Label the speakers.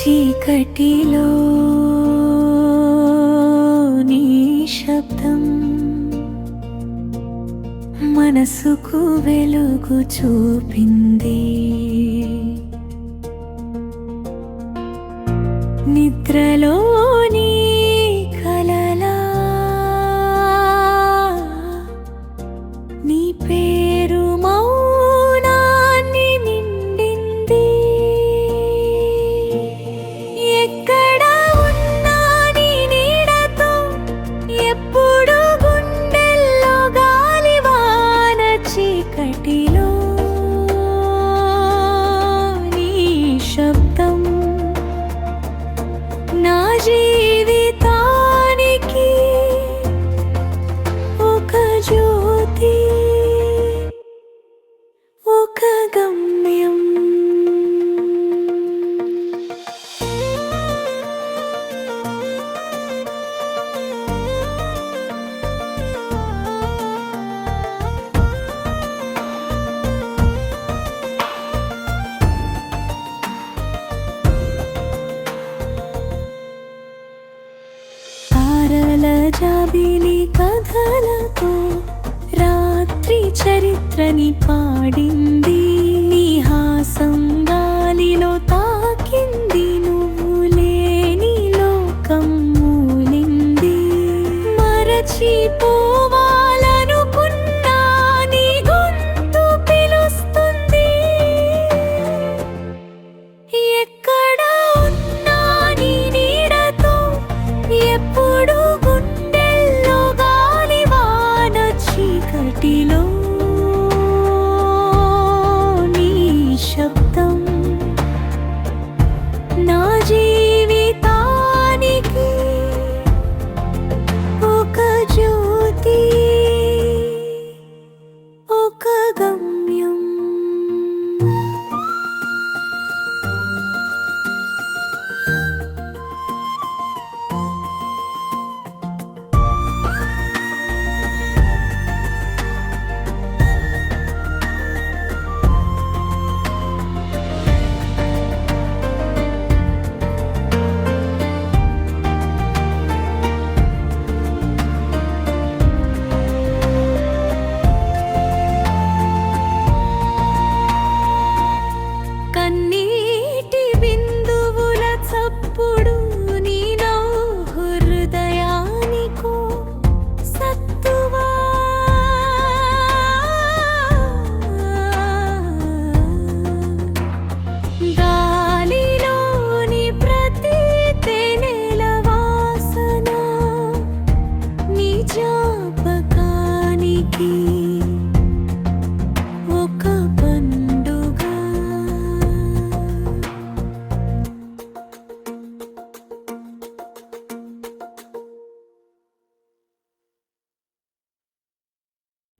Speaker 1: చీకటిలో నీ శబ్దం మనసుకు వెలుగు చూపింది. నిద్రలో పజాబీని కథలతో రాత్రి చరిత్రని పాడింది. నీ హాసం గాలిలో తాకింది. నువ్వు లేని లోకం మూలింది మరచిపో